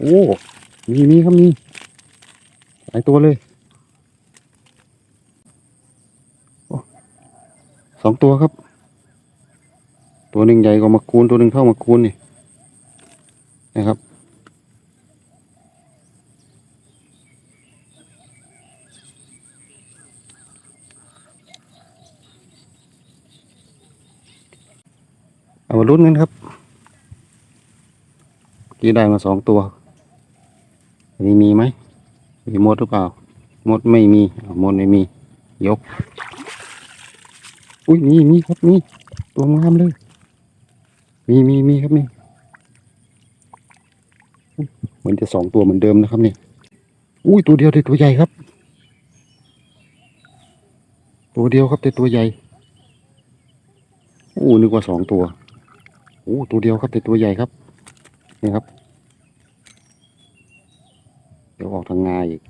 โอ้มีมีครับมีหลายตัวเลยอสองตัวครับ ตัวหนึ่งใหญ่กว่ามาคูนตัวหนึ่งเท่ามาคูนนี่นะครับ เอามาลุ้นกันครับ กี้ได้มาสองตัว นนี้มีไหมมีมดหรือเปล่า มดไม่มีมดไม่มี ยก อุ้ยมีมีครับมีตัวงามเลย มีมีมีครับนี่เหมือนจะสองตัวเหมือนเดิมนะครับเนี่ยอุ้ยตัวเดียวแต่ตัวใหญ่ครับ ตัวเดียวครับแต่ตัวใหญ่โอ้นึกว่าสองตัวโอ้ตัวเดียวครับแต่ตัวใหญ่ครับนี่ครับ ดี๋ยวออกทางงาอีก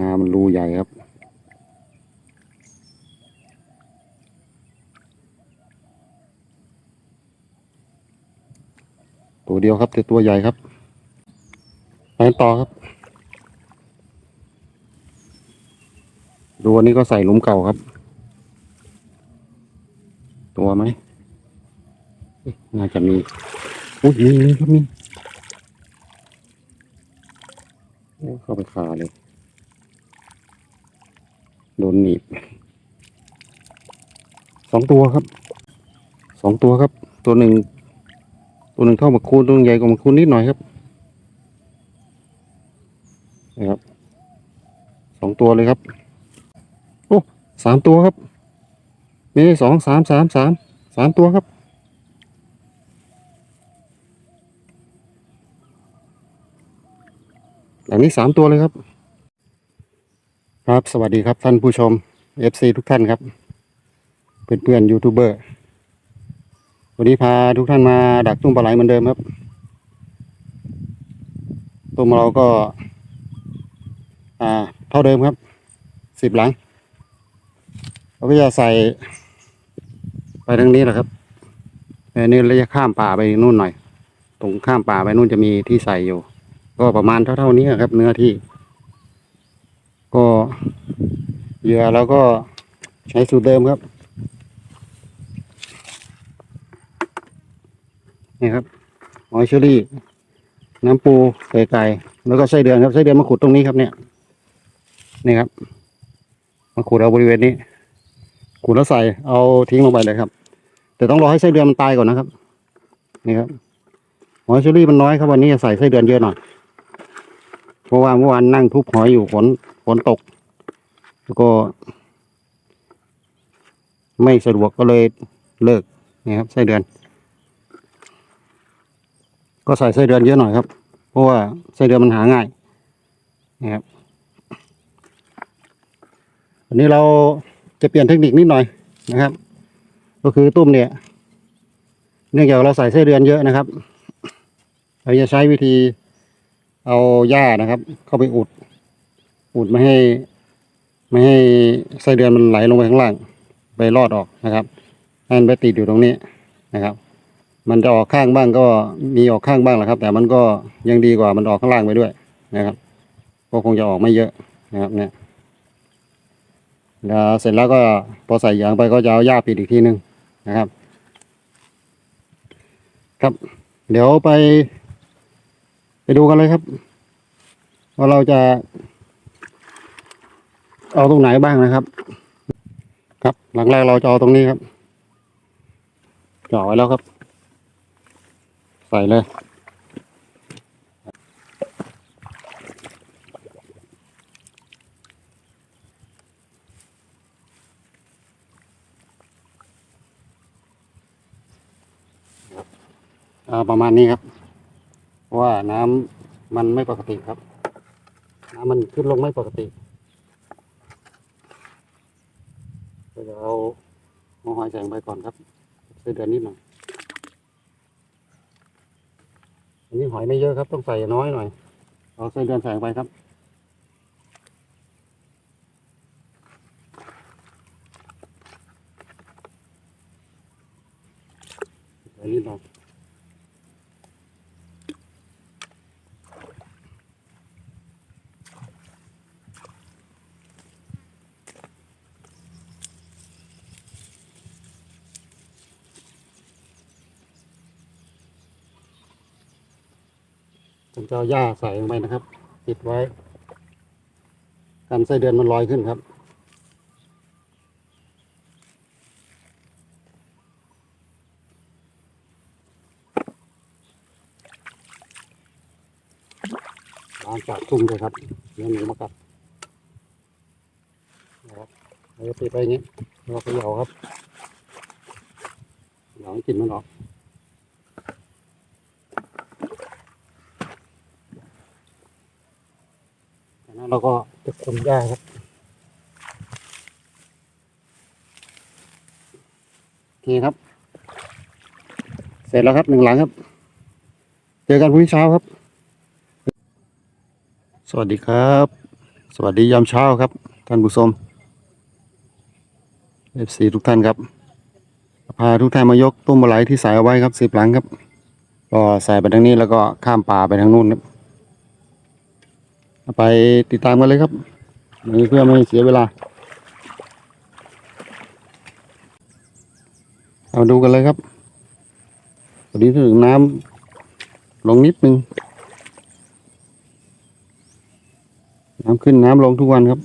งามันรูใหญ่ครับ ตัวเดียวครับแต่ตัวใหญ่ครับ ไปต่อครับดูอันนี้ก็ใส่หลุมเก่าครับ ตัวไหม น่าจะมี อุ้ยมีมีครับมีโอ้ เข้าไปขาเลย โดนหนีบสองตัวครับ สองตัวครับ ตัวหนึ่ง ตัวหนึ่งเท่ามาคูนตัวนึงใหญ่กว่ามาคูนนิดหน่อยครับนะครับสองตัวเลยครับ โอ้สามตัวครับ มีสองสามสามสามสามตัวครับ หลังนี้สามตัวเลยครับ ครับ สวัสดีครับท่านผู้ชม FC ทุกท่านครับ เพื่อนๆยูทูบเบอร์ วันนี้พาทุกท่านมาดักตุ้มปลาไหลเหมือนเดิมครับตุ้มเราก็ อ่า เท่าเดิมครับ สิบหลัง เราก็จะใส่ ไปทางนี้แหละครับอันนี้เราจะข้ามป่าไปนู่นหน่อย ตรงข้ามป่าไปนู่นจะมีที่ใส่อยู่ ก็ประมาณเท่าๆนี้ครับ เนื้อที่ ก็เหยื่อเราก็ใช้สูตรเดิมครับนี่ครับหอยเชอรี่ น้ำปูไก่ไก่แล้วก็ไส้เดือนครับไส้เดือนมาขุดตรงนี้ครับเนี่ยนี่ครับ มาขุดเอาบริเวณนี้ขุดแล้วใส่เอาทิ้งลงไปเลยครับ แต่ต้องรอให้ไส้เดือนมันตายก่อนนะครับ นี่ครับหอยเชอรี่มันน้อยครับวันนี้จะใส่ไส้เดือนเยอะหน่อย เพราะว่าเมื่อวานนั่งทุบหอยอยู่ฝนฝนตก แล้วก็ ไม่สะดวกก็เลยเลิกนี่ครับไส้เดือน ก็ใส่ไส้เดือนเยอะหน่อยครับ เพราะว่าไส้เดือนมันหาง่ายนะครับวันนี้เราจะเปลี่ยนเทคนิคนิดหน่อยนะครับ ก็คือตุ้มเนี่ย เนื่องจากเราใส่ไส้เดือนเยอะนะครับ เราจะใช้วิธี เอาหญ้านะครับ เข้าไปอุด อุดไม่ให้ ไม่ให้ไส้เดือนมันไหลลงไปข้างล่าง ไปรอดออกนะครับให้มันไปติดอยู่ตรงนี้นะครับ มันจะออกข้างบ้างก็มีออกข้างบ้างแหละครับ แต่มันก็ยังดีกว่ามันออกข้างล่างไปด้วยนะครับ ก็คงจะออกไม่เยอะนะครับ เนี่ยแล้วเสร็จแล้วก็พอใส่ยางไปก็จะเอาหญ้าปิดอีกทีนึงนะครับ ครับ เดี๋ยวไป ไปดูกันเลยครับ ว่าเราจะ เอาตรงไหนบ้างนะครับ ครับหลังแรกเราจะเอาตรงนี้ครับจ่อไว้แล้วครับ ใส่เลยประมาณนี้ครับ เพราะว่าน้ำมันไม่ปกติครับ น้ำมันขึ้นลงไม่ปกติก็จะเอาหัวหอยแสงไปก่อนครับใส่เดือนนิดหน่อยอันนี้หอยไม่เยอะครับ ต้องใส่น้อยหน่อยเอาใส่เดือนแสงไปครับใส่นิดหน่อย ผมจะเอาหญ้าใส่ลงไปนะครับปิดไว้กันไส้เดือนมันลอยขึ้นครับ ล้างจากทุ่งเลยครับเนื้อหนูมากัดนะครับเราจะปิดไปอย่างนี้เราเขย่าครับเขย่าให้กลิ่นมันออกจากนั้น เราก็จะคนหญ้ครับโอเคครับ เสร็จแล้วครับหนึ่งหลังครับ เจอกันพรุ่งนี้เช้าครับ สวัสดีครับ สวัสดียามเช้าครับ ท่านผู้ชม FC ทุกท่านครับ พาทุกท่านมายกต้มปลาไหลที่ใส่เอาไว้ครับสิบหลังครับ ก็ใส่ไปทางนี้แล้วก็ข้ามป่าไปทางนู้นครับ ไปติดตามกันเลยครับนี่เพื่อไม่ให้เสียเวลา เอาดูกันเลยครับตอนนี้ถึงน้ำลงนิดนึง น้ำขึ้นน้ำลงทุกวันครับ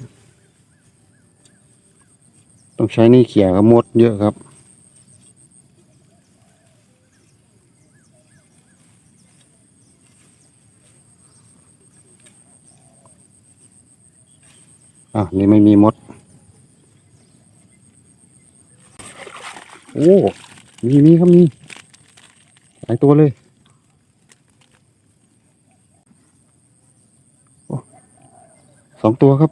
ต้องใช้นี่เขี่ยครับมดเยอะครับ อะนี่ไม่มีมด โอ้ มีมีครับมีหลายตัวเลยสองตัวครับ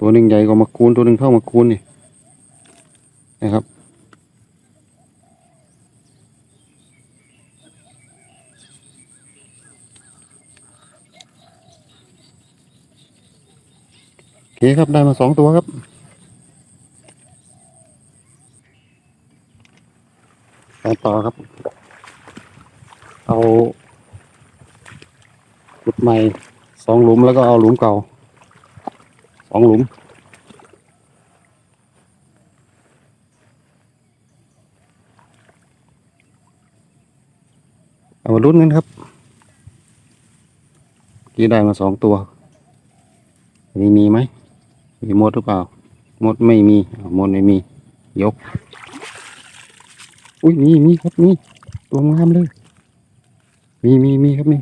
ตัวหนึ่งใหญ่กว่ามาคูนตัวหนึ่งเท่ามาคูนนี่นะครับ เคครับ ได้มาสองตัวครับไปต่อครับ เอาขุดใหม่สองหลุมแล้วก็เอาหลุมเก่าสองหลุมเอามาลุ้นกันครับกี้ได้มาสองตัวนนี้มีไหม มีมดหรือเปล่า มดไม่มีมดไม่มี ยก อุ้ยมีมีครับมีตัวงามเลย มีมีมีครับนี่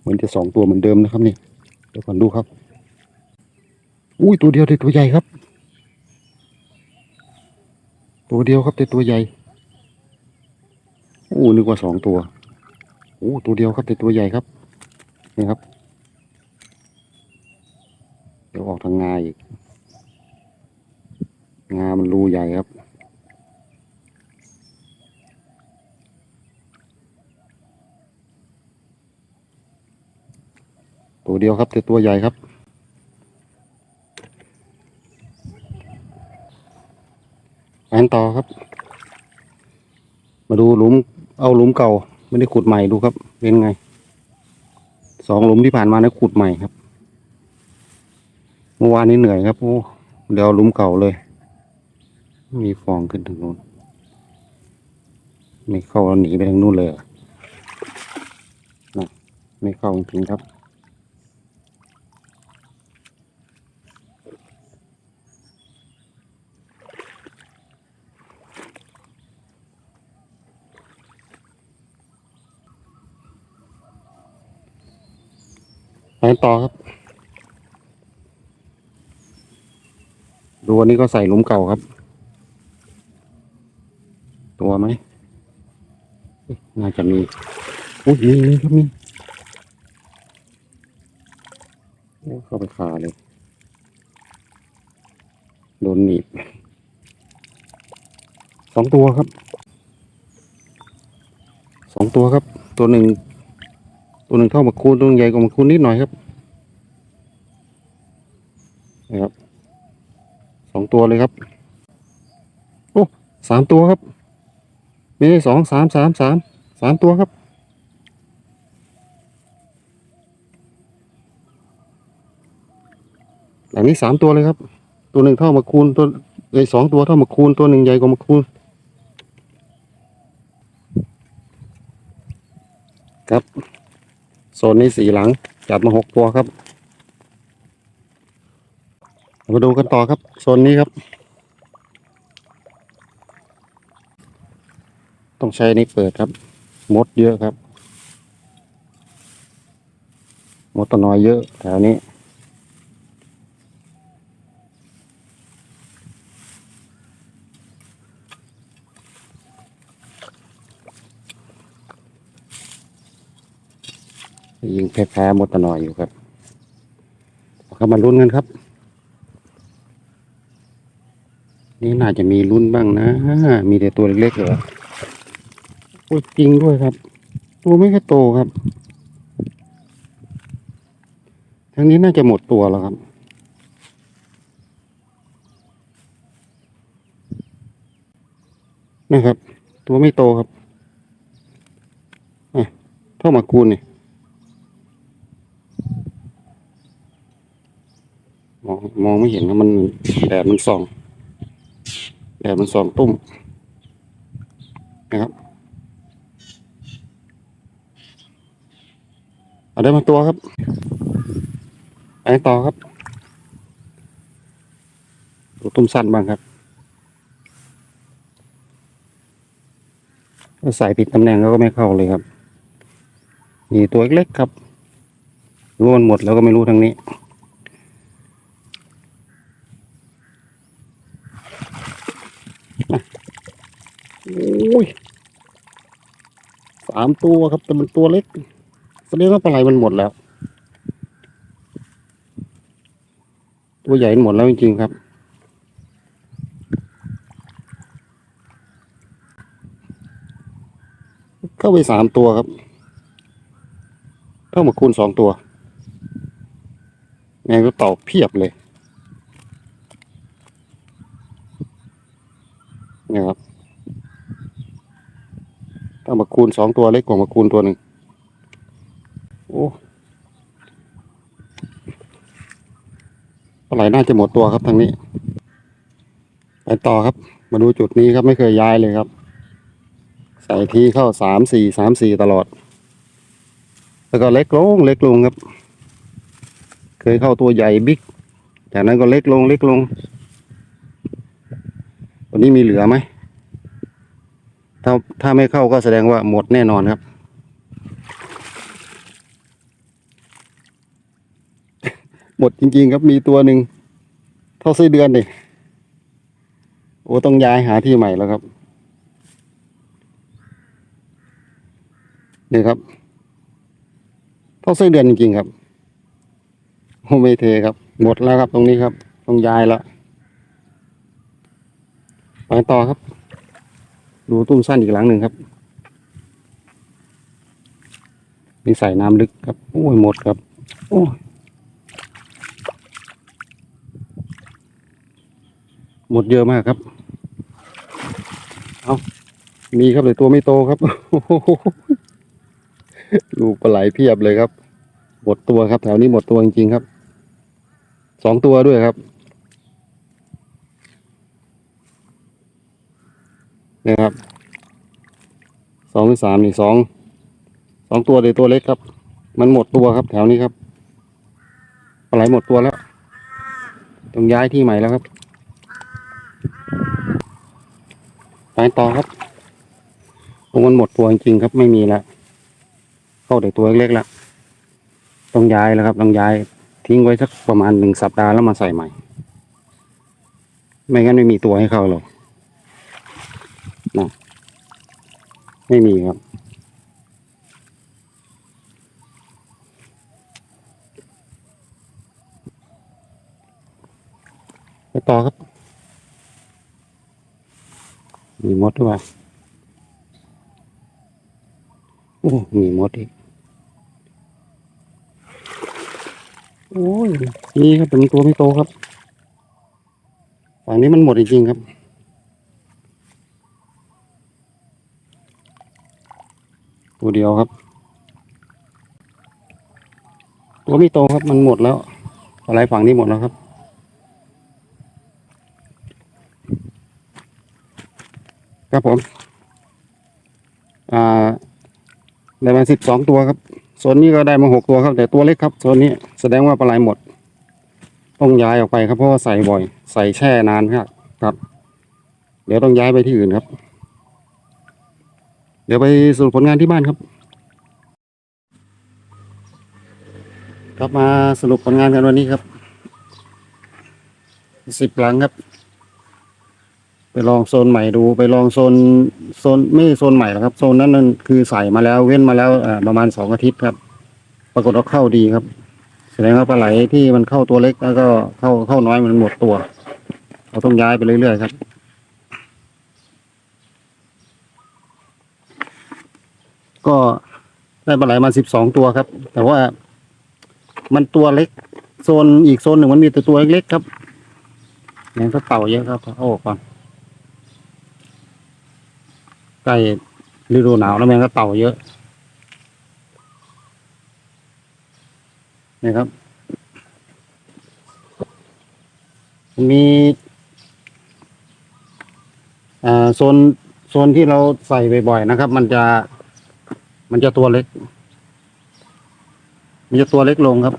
เหมือนจะสองตัวเหมือนเดิมนะครับนี่เดี๋ยวก่อนดูครับ อุ้ยตัวเดียวแต่ตัวใหญ่ครับ ตัวเดียวครับแต่ตัวใหญ่โอ้นึกว่าสองตัวโอ้ตัวเดียวครับแต่ตัวใหญ่ครับนี่ครับ ดี๋ยวออกทางงาอีก งา มันรูใหญ่ครับ ตัวเดียวครับแต่ตัวใหญ่ครับแอนต่อครับ มาดูหลุม เอาหลุมเก่า ไม่ได้ขุดใหม่ดูครับ เป็นไง สองหลุมที่ผ่านมานะขุดใหม่ครับ เมื่อวานนี้เหนื่อยครับโอ้เดี๋ยวลุมเก่าเลย มีฟองขึ้นถึงนู้นไม่เข้าหนีไปทางนู้นเลยนะไม่เข้าจริงครับไปต่อครับ ดูอันนี้ก็ใส่หลุมเก่าครับ ตัวไหมน่าจะมีอุ้ยมีมีครับมีเข้าไปขาเลย โดนหนีบสองตัวครับ สองตัวครับ ตัวหนึ่ง ตัวหนึ่งเท่ามาคูนตัวใหญ่กว่ามาคูนนิดหน่อยครับนะครับ องตัวเลยครับ โอ้สามตัวครับม่ใช่สองสามสามสามสามตัวครับ หลังนี้สามตัวเลยครับ ตัวหนึ่งเท่ามาคูณตัวไอ้ยสองตัวเท่ามาคูณตัวหนึ่งใหญ่กว่ามาคูณครับโซนนี้สี่หลังจัดมาหกตัวครับ มาดูกันต่อครับโซนนี้ครับ ต้องใช้นี่เปิดครับ มดเยอะครับ มดตัวน้อยเยอะแถวนี้ยิงแพ้ๆมดตัวน้อยอยู่ครับ เข้ามาลุ้นกันครับ นี่น่าจะมีลุ้นบ้างนะ มีแต่ตัวเล็กๆเหรอโอ้จริงด้วยครับ ตัวไม่ค่อยโตครับ ทั้งนี้น่าจะหมดตัวแล้วครับ นะครับ ตัวไม่โตครับอะเท่ามาคูณนี่มองมองไม่เห็นนะมันแดดมันส่อง แดดมันสองตุ้มนะครับเอาได้มาตัวครับไปต่อครับดูตุ้มสั้นบ้างครับถ้าใส่ผิดตำแหน่งก็ไม่เข้าเลยครับมีตัวเล็กๆครับร่วนหมดแล้วก็ไม่รู้ทางนี้ โอ้ยสามตัวครับ แต่มันตัวเล็กแสดงว่าปลาไหลมันหมดแล้ว ตัวใหญ่หมดแล้วจริงๆครับเข้าไปสามตัวครับ เข้ามาคูณสองตัวแมงก็เต่าเพียบเลยเนี่ยครับถ้ามาคูณสองตัวเล็กกว่ามาคูณตัวหนึ่งโอ้ปลาไหลน่าจะหมดตัวครับทางนี้ ไปต่อครับ มาดูจุดนี้ครับไม่เคยย้ายเลยครับ ใส่ทีเข้าสามสี่สามสี่ตลอด แล้วก็เล็กลงเล็กลงครับ เคยเข้าตัวใหญ่บิ๊กจากนั้นก็เล็กลงเล็กลงันนี้มีเหลือไหม ถ้าถ้าไม่เข้าก็แสดงว่าหมดแน่นอนครับ หมดจริงๆครับมีตัวหนึ่งเท่าไส้เดือนเลยโอ้ต้องย้ายหาที่ใหม่แล้วครับ นี่ครับเท่าไส้เดือนจริงๆครับโอ้ไม่เทครับ หมดแล้วครับตรงนี้ครับ ต้องย้ายแล้ว ไปต่อครับ ดูตุ้มสั้นอีกหลังหนึ่งครับมีใส่น้ำลึกครับโอ้ยหมดครับ โอ้ยหมดเยอะมากครับ เอามีครับเลยตัวไม่โตครับโอ้โหลูกปลาไหลเพียบเลยครับ หมดตัวครับ แถวนี้หมดตัวจริงๆครับ สองตัวด้วยครับ นี่ยครับสองหรือสามนี่สองสองตัวเลยตัวเล็กครับ มันหมดตัวครับ แถวนี้ครับปลาไหลหมดตัวแล้วต้องย้ายที่ใหม่แล้วครับไปต่อครับตรงมันหมดตัวจริงๆครับ ไม่มีแล้วเข้าแต่ตัวเล็กๆแล้วต้องย้ายแล้วครับ ต้องย้าย ทิ้งไว้สักประมาณหนึ่งสัปดาห์แล้วมาใส่ใหม่ ไม่งั้นไม่มีตัวให้เข้าหรอก นะไม่มีครับ ไปต่อครับ มีมดด้วยโอ้ มีมดอีก โอ้ย นี่ครับเป็นตัวไม่โตครับ ฝั่งนี้มันหมดจริงๆครับ ตัวเดียวครับ ตัวไม่โตครับมันหมดแล้ว อะไรฝั่งนี้หมดแล้วครับ ครับผม อ่าได้มาสิบสองตัวครับโซนนี้ก็ได้มาหกตัวครับ แต่ตัวเล็กครับโซนนี้แสดงว่าปลาไหลหมด ต้องย้ายออกไปครับเพราะว่าใส่บ่อย ใส่แช่นานครับครับ เดี๋ยวต้องย้ายไปที่อื่นครับ เดี๋ยวไปสรุปผลงานที่บ้านครับ ครับมาสรุปผลงานกันวันนี้ครับสิบหลังครับ ไปลองโซนใหม่ดู ไปลองโซนโซนไม่โซนใหม่หรอกครับ โซนนั้นนั่นคือใส่มาแล้วเว้นมาแล้วอประมาณสองอาทิตย์ครับ ปรากฏว่าเข้าดีครับแสดงว่าปลาไหลที่มันเข้าตัวเล็กแล้วก็เข้าเข้าน้อยมันหมดตัว เราต้องย้ายไปเรื่อยๆครับ ก็ได้ปลาไหลมาสิบสองตัวครับ แต่ว่ามันตัวเล็ก โซนอีกโซนหนึ่งมันมีแต่ตัวเล็กๆครับยังก็เต่าเยอะครับโอ้ก่อนใกล้ฤดูหนาวแล้วแมงก็เต่าเยอะนี่ครับมีอ่าโซนโซนที่เราใส่บ่อยๆนะครับ มันจะ มันจะตัวเล็ก มันจะตัวเล็กลงครับ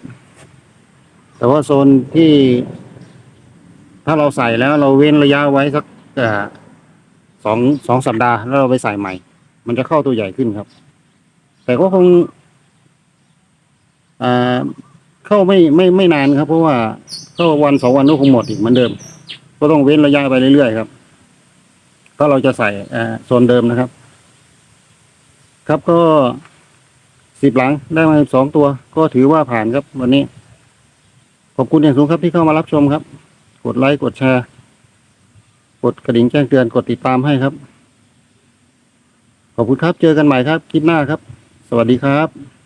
แต่ว่าโซนที่ ถ้าเราใส่แล้วเราเว้นระยะไว้สักสองสองสัปดาห์แล้วเราไปใส่ใหม่ มันจะเข้าตัวใหญ่ขึ้นครับ แต่ก็คงเข้าไม่ไม่ไม่นานครับ เพราะว่าเข้าวันสองวันก็คงหมดอีกเหมือนเดิม ก็ต้องเว้นระยะไปเรื่อยๆครับ ถ้าเราจะใส่โซนเดิมนะครับ ครับก็สิบหลังได้มาสองตัว ก็ถือว่าผ่านครับวันนี้ ขอบคุณอย่างสูงครับที่เข้ามารับชมครับ กดไลค์กดแชร์ กดกระดิ่งแจ้งเตือนกดติดตามให้ครับ ขอบคุณครับเจอกันใหม่ครับ คลิปหน้าครับ สวัสดีครับ